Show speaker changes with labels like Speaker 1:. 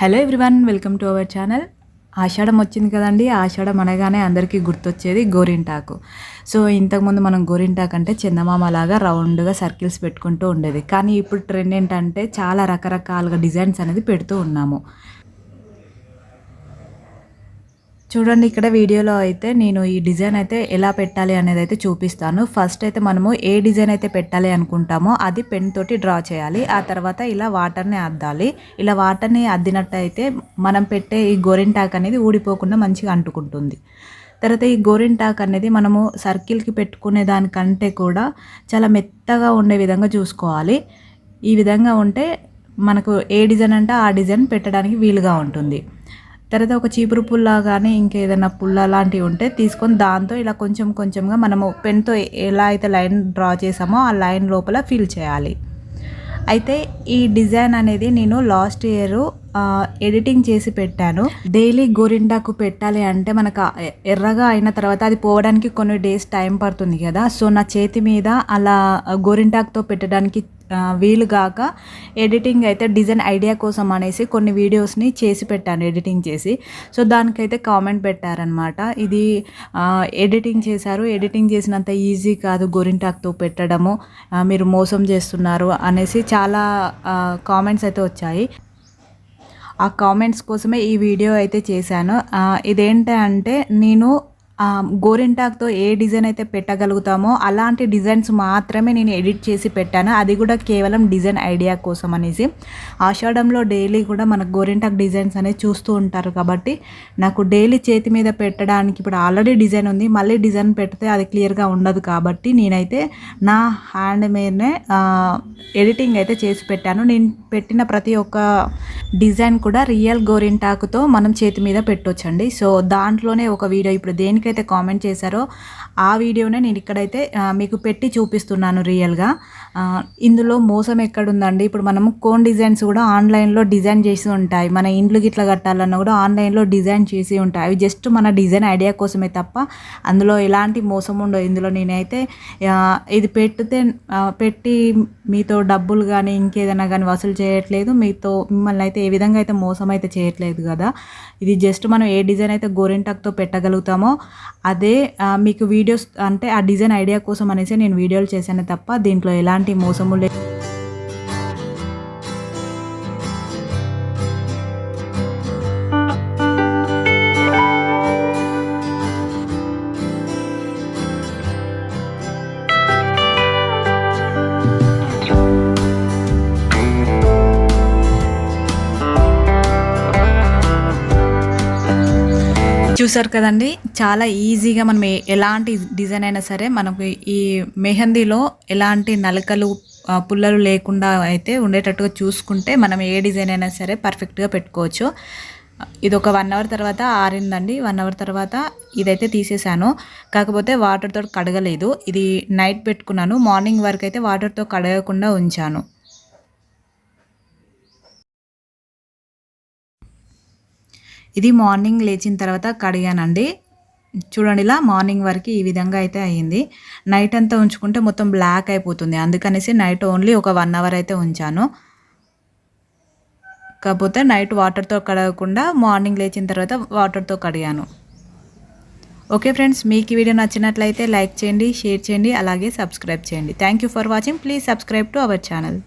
Speaker 1: Hello everyone welcome to our channel Ashadham వచ్చింది కదండి. ఆషాఢం అనగానే అందరికీ గుర్తొచ్చేది గోరింటాకు. సో ఇంతకుముందు మనం గోరింటాకు అంటే చందమామ లాగా రౌండ్గా సర్కిల్స్ పెట్టుకుంటూ ఉండేది. కానీ ఇప్పుడు ట్రెండ్ ఏంటంటే చాలా రకరకాలుగా డిజైన్స్ అనేది పెడుతూ ఉన్నాము. చూడండి ఇక్కడ వీడియోలో అయితే నేను ఈ డిజైన్ అయితే ఎలా పెట్టాలి అనేది అయితే చూపిస్తాను. ఫస్ట్ అయితే మనము ఏ డిజైన్ అయితే పెట్టాలి అనుకుంటామో అది పెన్ తోటి డ్రా చేయాలి. ఆ తర్వాత ఇలా వాటర్ని అద్దాలి. ఇలా వాటర్ని అద్దినట్టయితే మనం పెట్టే ఈ గోరింటాక్ అనేది ఊడిపోకుండా మంచిగా అంటుకుంటుంది. తర్వాత ఈ గోరింటాక్ అనేది మనము సర్కిల్కి పెట్టుకునే దానికంటే కూడా చాలా మెత్తగా ఉండే విధంగా చూసుకోవాలి. ఈ విధంగా ఉంటే మనకు ఏ డిజైన్ అంటే ఆ డిజైన్ పెట్టడానికి వీలుగా ఉంటుంది. తర్వాత ఒక చీపురు పుల్ల కానీ ఇంకేదైనా పుల్ల లాంటివి ఉంటే తీసుకొని దాంతో ఇలా కొంచెం కొంచెంగా మనము పెన్తో ఎలా అయితే లైన్ డ్రా చేసామో ఆ లైన్ లోపల ఫిల్ చేయాలి. అయితే ఈ డిజైన్ అనేది నేను లాస్ట్ ఇయర్ ఎడిటింగ్ చేసి పెట్టాను. డైలీ గోరింటాకు పెట్టాలి అంటే మనకు ఎర్రగా అయిన తర్వాత అది పోవడానికి కొన్ని డేస్ టైం పడుతుంది కదా. సో నా చేతి మీద అలా గోరింటాకుతో పెట్టడానికి వీలు కాక ఎడిటింగ్ అయితే డిజైన్ ఐడియా కోసం అనేసి కొన్ని వీడియోస్ని చేసి పెట్టాను ఎడిటింగ్ చేసి. సో దానికైతే కామెంట్ పెట్టారనమాట ఇది ఎడిటింగ్ చేశారు. ఎడిటింగ్ చేసినంత ఈజీ కాదు గోరింటాక్తో పెట్టడము. మీరు మోసం చేస్తున్నారు అనేసి చాలా కామెంట్స్ అయితే వచ్చాయి. ఆ కామెంట్స్ కోసమే ఈ వీడియో అయితే చేశాను. ఇదేంటంటే నేను గోరింటాక్తో ఏ డిజైన్ అయితే పెట్టగలుగుతామో అలాంటి డిజైన్స్ మాత్రమే నేను ఎడిట్ చేసి పెట్టాను. అది కూడా కేవలం డిజైన్ ఐడియా కోసం అనేసి. ఆషాఢంలో డైలీ కూడా మనకు గోరింటాక్ డిజైన్స్ అనేవి చూస్తూ ఉంటారు కాబట్టి నాకు డైలీ చేతి మీద పెట్టడానికి ఇప్పుడు ఆల్రెడీ డిజైన్ ఉంది. మళ్ళీ డిజైన్ పెడితే అది క్లియర్గా ఉండదు కాబట్టి నేనైతే నా హ్యాండ్ మీదనే ఎడిటింగ్ అయితే చేసి పెట్టాను. నేను పెట్టిన ప్రతి ఒక్క డిజైన్ కూడా రియల్ గోరింటాకుతో మనం చేతి మీద పెట్టొచ్చండి. సో దాంట్లోనే ఒక వీడియో ఇప్పుడు దేనికి ఎవరికైతే కామెంట్ చేశారో ఆ వీడియోనే నేను ఇక్కడైతే మీకు పెట్టి చూపిస్తున్నాను రియల్గా ఇందులో మోసం ఎక్కడుందండి? ఇప్పుడు మనము కోన్ డిజైన్స్ కూడా ఆన్లైన్లో డిజైన్ చేసి ఉంటాయి. మన ఇండ్లు గిట్ల కట్టాలన్నా కూడా ఆన్లైన్లో డిజైన్ చేసి ఉంటాయి. అవి జస్ట్ మన డిజైన్ ఐడియా కోసమే తప్ప అందులో ఎలాంటి మోసం ఉండవు ఇందులో నేనైతే ఇది పెట్టితే పెట్టి మీతో డబ్బులు కానీ ఇంకేదైనా కానీ వసూలు చేయట్లేదు. మీతో మిమ్మల్ని అయితే ఏ విధంగా అయితే మోసం అయితే చేయట్లేదు కదా. ఇది జస్ట్ మనం ఏ డిజైన్ అయితే గోరింటాక్తో పెట్టగలుగుతామో అదే మీకు వీడియోస్ అంటే ఆ డిజైన్ ఐడియా కోసం అనేసి నేను వీడియోలు చేశాను తప్ప దీంట్లో ఎలాంటి మోసము లేదు చూసారు కదండి. చాలా ఈజీగా మనం ఎలాంటి డిజైన్ అయినా సరే మనకు ఈ మెహందీలో ఎలాంటి నలకలు పుల్లలు లేకుండా అయితే ఉండేటట్టుగా చూసుకుంటే మనం ఏ డిజైన్ అయినా సరే పర్ఫెక్ట్గా పెట్టుకోవచ్చు. ఇది ఒక వన్ అవర్ తర్వాత ఆరిందండి. వన్ అవర్ తర్వాత ఇదైతే తీసేసాను. కాకపోతే వాటర్తో కడగలేదు. ఇది నైట్ పెట్టుకున్నాను. మార్నింగ్ వరకు అయితే వాటర్తో కడగకుండా ఉంచాను. ఇది మార్నింగ్ లేచిన తర్వాత కడిగానండి. చూడండి ఇలా మార్నింగ్ వరకు ఈ విధంగా అయితే అయ్యింది నైట్ అంతా ఉంచుకుంటే మొత్తం బ్లాక్ అయిపోతుంది. అందుకనేసి నైట్ ఓన్లీ ఒక వన్ అవర్ అయితే ఉంచాను. కాకపోతే నైట్ వాటర్తో కడగకుండా మార్నింగ్ లేచిన తర్వాత వాటర్తో కడిగాను. ఓకే ఫ్రెండ్స్ మీకు ఈ వీడియో నచ్చినట్లయితే లైక్ చేయండి షేర్ చేయండి అలాగే సబ్స్క్రైబ్ చేయండి. Thank you for watching please subscribe to our channel